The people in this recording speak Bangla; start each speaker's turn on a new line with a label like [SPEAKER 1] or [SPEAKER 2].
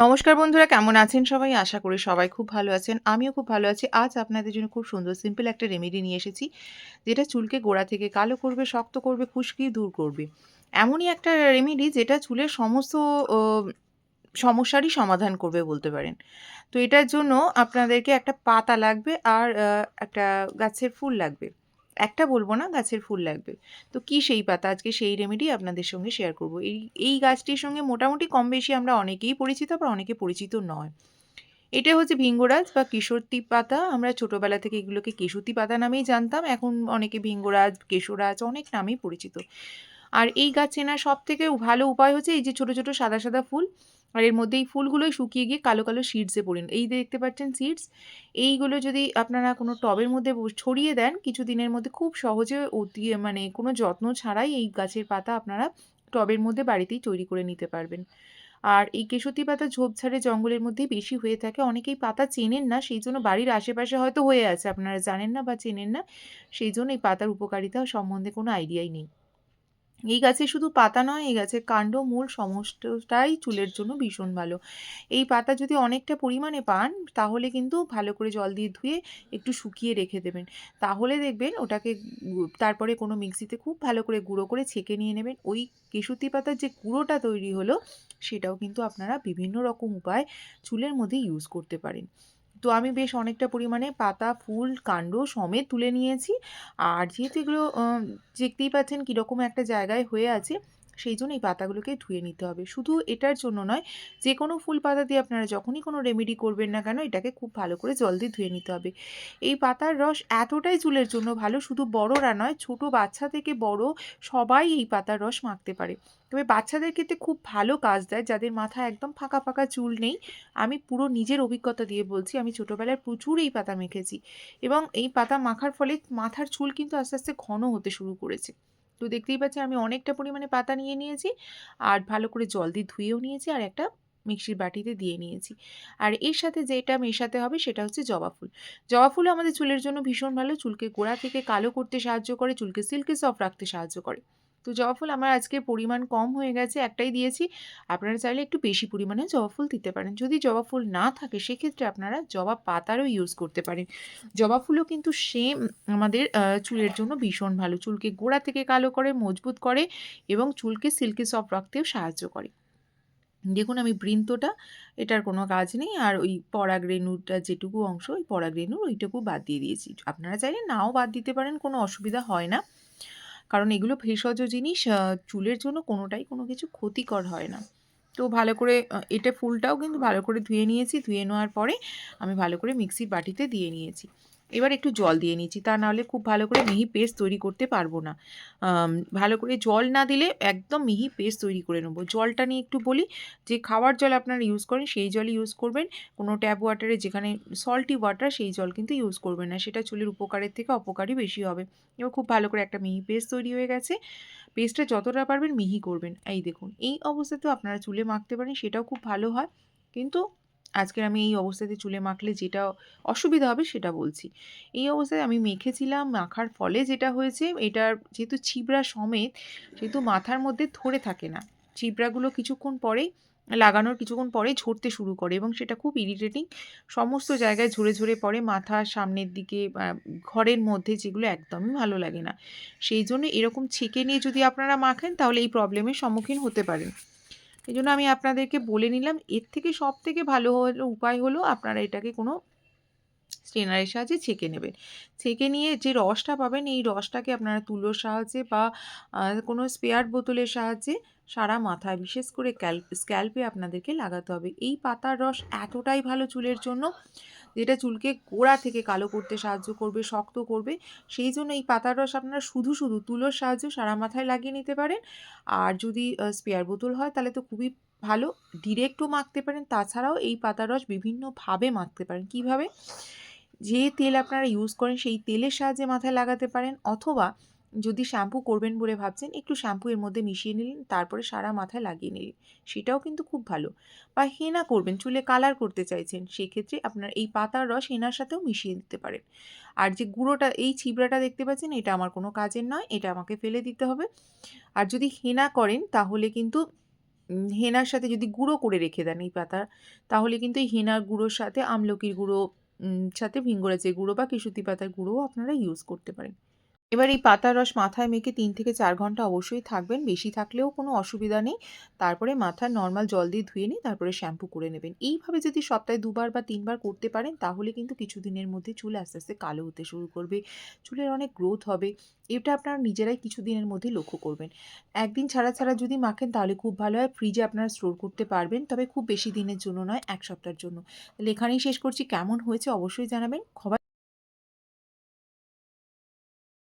[SPEAKER 1] নমস্কার বন্ধুরা কেমন আছেন সবাই? আশা করি সবাই খুব ভালো আছেন। আমিও খুব ভালো আছি। আজ আপনাদের জন্য খুব সুন্দর সিম্পল একটা রেমেডি নিয়ে এসেছি। যেটা চুলকে গোড়া থেকে কালো করবে, শক্ত করবে, খুশকি দূর করবে। এমনই একটা রেমেডি যেটা চুলের সমস্ত সমস্যারই সমাধান করবে বলতে পারেন। তো এটার জন্য আপনাদেরকে একটা পাতা লাগবে আর একটা গাছের ফুল লাগবে। একটা বলব না, গাছের ফুল লাগবে। তো কি সেই পাতা? আজকে সেই রেমেডি আপনাদের সঙ্গে শেয়ার করব। এই এই গাছটির সঙ্গে মোটামুটি কম বেশি আমরা অনেকেই পরিচিত আবার অনেকে পরিচিত নয়। এটা হচ্ছে ভিঙ্গরাজ বা কেশরতি পাতা। আমরা ছোটোবেলা থেকে এগুলোকে কেশুতি পাতা নামেই জানতাম। এখন অনেকে ভিঙ্গরাজ, কেশরাজ অনেক নামেই পরিচিত। আর এই গাছ চেনার সবথেকে ভালো উপায় হচ্ছে এই যে ছোট, ছোট সাদা, সাদা ফুল আর এর মধ্যে এই ফুলগুলোই শুকিয়ে গিয়ে কালো, কালো সিডসে পরিণ এই দেখতে পাচ্ছেন সিডস এইগুলো যদি আপনারা কোনো টবের মধ্যে ছড়িয়ে দেন কিছু দিনের মধ্যে খুব সহজে অতি মানে কোনো যত্ন ছাড়াই এই গাছের পাতা আপনারা টবের মধ্যে বাড়িতেই তৈরি করে নিতে পারবেন। আর এই কেশতি পাতা ঝোপঝাড়ে জঙ্গলের মধ্যেই বেশি হয়ে থাকে। অনেকেই পাতা চেনেন না সেই জন্য বাড়ির আশেপাশে হয়তো হয়ে আছে আপনারা জানেন না বা চেনেন না। সেই জন্য এই পাতার উপকারিতা সম্বন্ধে কোনো আইডিয়াই নেই। এই গাছের শুধু পাতা নয়, এই গাছের কাণ্ড, মূল সমস্তটাই চুলের জন্য ভীষণ ভালো। এই পাতা যদি অনেকটা পরিমাণে পান, তাহলে কিন্তু ভালো করে জল দিয়ে ধুয়ে একটু শুকিয়ে রেখে দেবেন। তাহলে দেখবেন ওটাকে তারপরে কোনো মিক্সিতে খুব ভালো করে গুঁড়ো করে ছেঁকে নিয়ে নেবেন। ওই কেশুতি পাতার যে গুঁড়োটা তৈরি হলো, সেটাও কিন্তু আপনারা বিভিন্ন রকম উপায় চুলের মধ্যে ইউজ করতে পারেন। তো আমি বেশ অনেকটা পরিমাণে পাতা, ফুল, কাণ্ড সমেত তুলে নিয়েছি। আর যেহেতু এগুলো দেখতেই পাচ্ছেন কীরকম একটা জায়গায় হয়ে আছে সেই জন্য এই পাতাগুলোকে ধুয়ে নিতে হবে। শুধু এটার জন্য নয় যে কোনো ফুল পাতা দিয়ে আপনারা যখনই কোনো রেমেডি করবেন না কেন, এটাকে খুব ভালো করে জল দিয়ে ধুয়ে নিতে হবে। এই পাতার রস এতটাই চুলের জন্য ভালো, শুধু বড়রা নয়, ছোট বাচ্চা থেকে বড় সবাই এই পাতার রস মাখতে পারে। তবে বাচ্চাদের ক্ষেত্রে খুব ভালো কাজ দেয়, যাদের মাথায় একদম ফাঁকা ফাঁকা চুল নেই। আমি পুরো নিজের অভিজ্ঞতা দিয়ে বলছি, আমি ছোটোবেলায় প্রচুর এই পাতা মেখেছি। এবং এই পাতা মাখার ফলে মাথার চুল কিন্তু আস্তে আস্তে ঘন হতে শুরু করেছে। তো দেখতেই পাচ্ছি আমি অনেকটা পরিমাণে পাতা নিয়ে নিয়েছি। আর ভালো করে জল দিয়ে ধুয়েও নিয়েছি আর একটা মিক্সির বাটিতে দিয়ে নিয়েছি। আর এর সাথে যেটা মেশাতে হবে সেটা হচ্ছে জবা ফুল। জবা ফুল আমাদের চুলের জন্য ভীষণ ভালো। চুলকে গোড়া থেকে কালো করতে সাহায্য করে, চুলকে সিল্কে সফট রাখতে সাহায্য করে। তো জবা ফুল আমার আজকে পরিমাণ কম হয়ে গেছে একটাই দিয়েছি। আপনারা চাইলে একটু বেশি পরিমাণে জবা ফুল দিতে পারেন। যদি জবা ফুল না থাকে সেক্ষেত্রে আপনারা জবা পাতারও ইউজ করতে পারেন। জবা ফুলও কিন্তু সেম আমাদের চুলের জন্য ভীষণ ভালো। চুলকে গোড়া থেকে কালো করে, মজবুত করে এবং চুলকে সিল্কি সফট রাখতেও সাহায্য করে। দেখুন আমি বৃন্তটা, এটার কোনো কাজ নেই। আর ওই পরাগ রেণুটা যেটুকু অংশ, ওই পরাগ রেণুর ওইটুকু বাদ দিয়ে দিয়েছি। আপনারা চাইলে নাও বাদ দিতে পারেন, কোনো অসুবিধা হয় না। কারণ এগুলো ভেষজ জিনিস চুলের জন্য কোনোটাই কোনো কিছু ক্ষতিকর হয় না। তো ভালো করে এটা ফুলটাও কিন্তু ভালো করে ধুয়ে নিয়েছি, ধুয়ে নেওয়ার পরে আমি ভালো করে মিক্সির বাটিতে দিয়ে নিয়েছি। এবার একটু জল দিয়ে নিচ্ছি। তা নাহলে খুব ভালো করে মিহি পেস্ট তৈরি করতে পারব না। ভালো করে জল না দিলে একদম মিহি পেস্ট তৈরি করে নেব। জলটা নিয়ে একটু বলি, যে খাওয়ার জল আপনারা ইউজ করেন, সেই জলই ইউজ করবেন। কোনো ট্যাপ ওয়াটারে যেখানে সল্টি ওয়াটার সেই জল কিন্তু ইউজ করবেন না। সেটা চুলের উপকারের থেকে অপকারই বেশি হবে। এবার খুব ভালো করে একটা মিহি পেস্ট তৈরি হয়ে গেছে। পেস্টটা যতটা পারবেন মিহি করবেন। এই দেখুন, এই অবস্থাতেও আপনারা চুলে মাখতে পারেন, সেটাও খুব ভালো হয়। কিন্তু আজকের আমি এই অবস্থাতে চুলে মাখলে যেটা অসুবিধা হবে সেটা বলছি। এই অবস্থায় আমি মেখেছিলাম, মাখার ফলে যেটা হয়েছে, এটার যেহেতু ছিবড়া সমেত, সেহেতু মাথার মধ্যে ধরে থাকে না। ছিবড়াগুলো কিছুক্ষণ পরেই লাগানোর কিছুক্ষণ পরেই ঝরতে শুরু করে এবং সেটা খুব ইরিটেটিং সমস্ত জায়গায় ঝরে ঝরে পড়ে মাথা সামনের দিকে ঘরের মধ্যে যেগুলো একদমই ভালো লাগে না। সেই জন্য এরকম ছেঁকে নিয়ে যদি আপনারা মাখেন তাহলে এই প্রবলেমের সম্মুখীন হতে পারেন। এই জন্য আমি আপনাদেরকে বলে নিলাম, এর থেকে সব থেকে ভালো হলো, উপায় হলো আপনারা এটাকে কোনো স্ট্রেনারের সাহায্যে ছেঁকে নেবেন। ছেঁকে নিয়ে যে রসটা পাবেন, এই রসটাকে আপনারা তুলোর সাহায্যে বা কোনো স্পেয়ার বোতলের সাহায্যে সারা মাথায় বিশেষ করে স্ক্যাল্পে আপনাদেরকে লাগাতে হবে। এই পাতার রস এতটাই ভালো চুলের জন্য, যেটা চুলকে গোড়া থেকে কালো করতে সাহায্য করবে, শক্ত করবে। সেই জন্য এই পাতার রস আপনারা শুধু শুধু তুলোর সাহায্যে সারা মাথায় লাগিয়ে নিতে পারেন। আর যদি স্পেয়ার বোতল হয়, তাহলে তো খুবই ভালো। ডিরেক্টও মাখতে পারেন। তাছাড়াও এই পাতার রস বিভিন্নভাবে মাখতে পারেন। কীভাবে? যে তেল আপনারা ইউজ করেন, সেই তেলের সাহায্যে মাথায় লাগাতে পারেন অথবা যদি শ্যাম্পু করবেন বলে ভাবছেন, একটু শ্যাম্পু এর মধ্যে মিশিয়ে নিলেন, তারপরে সারা মাথায় লাগিয়ে নিলেন, সেটাও কিন্তু খুব ভালো। বা হেনা করবেন, চুলে কালার করতে চাইছেন, সেক্ষেত্রে আপনার এই পাতার রস হেনার সাথেও মিশিয়ে দিতে পারেন। আর যে গুঁড়োটা, এই ছিবড়াটা দেখতে পাচ্ছেন, এটা আমার কোনো কাজের নয়, এটা আমাকে ফেলে দিতে হবে। আর যদি হেনা করেন, তাহলে কিন্তু হেনার সাথে যদি গুঁড়ো করে রেখে দেন এই পাতা, তাহলে কিন্তু এই হেনার গুঁড়োর সাথে আমলকির গুঁড়ো সাথে ভিঙ্গরাজের গুঁড়ো বা কিশুতি পাতার গুঁড়োও আপনারা ইউজ করতে পারেন। এবার এই পাতার রস মাথায় মেখে তিন থেকে চার ঘণ্টা অবশ্যই থাকবেন। বেশি থাকলেও কোনো অসুবিধা নেই। তারপরে মাথা নর্মাল জল দিয়ে ধুয়ে নিয়ে তারপরে শ্যাম্পু করে নেবেন। এইভাবে যদি সপ্তাহে দুবার বা তিনবার করতে পারেন তাহলে কিন্তু কিছুদিনের মধ্যে চুল আস্তে, আস্তে কালো হতে শুরু করবে। চুলের অনেক গ্রোথ হবে। এটা আপনারা নিজেরাই কিছুদিনের মধ্যে লক্ষ্য করবেন। একদিন ছাড়া, ছাড়া যদি মাখেন তাহলে খুব ভালো হয়। ফ্রিজে আপনারা স্টোর করতে পারবেন। তবে খুব বেশি দিনের জন্য নয়, এক সপ্তাহের জন্য। তাহলে এখানেই শেষ করছি। কেমন হয়েছে অবশ্যই জানাবেন। সবাই